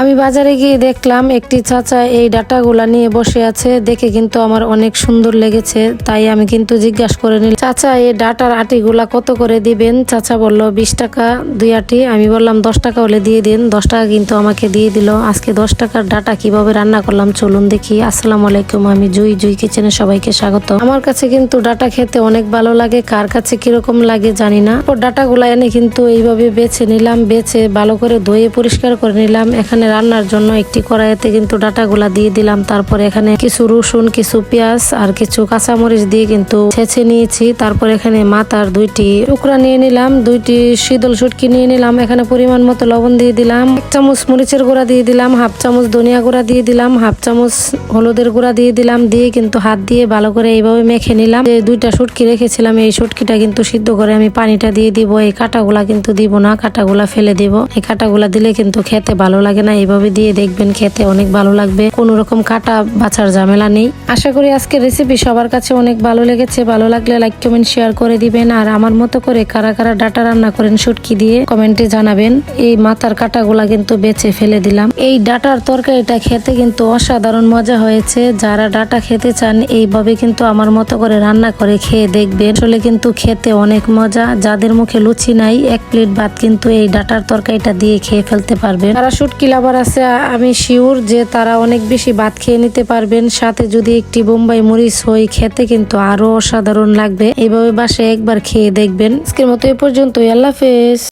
আমি বাজারে গিয়ে দেখলাম একটি চাচা এই ডাটাগুলা নিয়ে বসে আছে। দেখে কিন্তু আমার অনেক সুন্দর লেগেছে, তাই আমি কিন্তু জিজ্ঞাসা করে নিলাম, চাচা, এই ডাটার আটিগুলা কত করে দিবেন? চাচা বলল, বিশ টাকা, দুই আটি। আমি বললাম, দশ টাকা হলে দিয়ে দিন। দশ টাকা কিন্তু আমাকে দিয়ে দিল। আজকে দশ টাকার ডাটা কীভাবে রান্না করলাম চলুন দেখি। আসসালামু আলাইকুম, আমি জুই জুই কিচেনে সবাইকে স্বাগত। আমার কাছে কিন্তু ডাটা খেতে অনেক ভালো লাগে, কার কাছে কীরকম লাগে জানি না। ডাটাগুলা এনে কিন্তু এইভাবে বেছে নিলাম, বেছে ভালো করে ধুয়ে পরিষ্কার করে নিলাম। এখানে রান্নার জন্য একটি কড়াইতে কিন্তু ডাটাগুলা দিয়ে দিলাম। তারপরে এখানে কিছু রসুন, কিছু পেঁয়াজ আর কিছু কাঁচামরিচ দিয়ে কিন্তু ছেঁচে নিয়েছি। তারপর এখানে মাথার দুইটি টুকরা নিয়ে নিলাম, দুইটি শীতল সুটকি নিয়ে নিলাম, এখানে পরিমাণ মতো লবণ দিয়ে দিলাম, এক চামচ মরিচের গুঁড়া দিয়ে দিলাম, হাফ চামচ ধনিয়া গুঁড়া দিয়ে দিলাম, হাফ চামচ হলুদের গুঁড়া দিয়ে দিলাম, দিয়ে কিন্তু হাত দিয়ে ভালো করে এইভাবে মেখে নিলাম। যে দুইটা সুটকি রেখেছিলাম, এই সুটকিটা কিন্তু সিদ্ধ করে আমি পানিটা দিয়ে দিব, এই কাটাগুলা কিন্তু দিব না, কাটাগুলা ফেলে দিব। এই কাটাগুলা দিলে কিন্তু খেতে ভালো লাগে না এইভাবে দিয়ে দেখবেন খেতে অনেক ভালো লাগবে। কোনো রকম কাটা বাছার ঝামেলা নেই। আশা করি আজকের রেসিপি সবার কাছে অনেক ভালো লেগেছে। ভালো লাগলে লাইক কমেন্ট শেয়ার করে দিবেন। আর আমার মতো করে কারা কারা ডাটা রান্না করেন শুটকি দিয়ে কমেন্টে জানাবেন। এই মাথার কাটাগুলা কিন্তু বেছে ফেলে দিলাম। এই ডাটার তরকারিটা খেতে কিন্তু অসাধারণ মজা হয়েছে। যারা ডাটা খেতে চান, এইভাবে কিন্তু আমার মতো করে রান্না করে খেয়ে দেখবেন। আসলে কিন্তু খেতে অনেক মজা। যাদের মুখে লুচি নাই, এক প্লেট ভাত কিন্তু এই ডাটার তরকারিটা দিয়ে খেয়ে ফেলতে পারবেন। তারা শুটকি লাভার আছে, আমি শিওর যে তারা অনেক বেশি ভাত খেয়ে নিতে পারবেন। সাথে যদি একটি বোম্বাই মরিচ হই খেতে কিন্তু আরও অসাধারণ লাগবে। এভাবে বাসে একবার খেয়ে দেখবেন। আজকের মতো এ পর্যন্তই। আল্লাহ হাফেজ।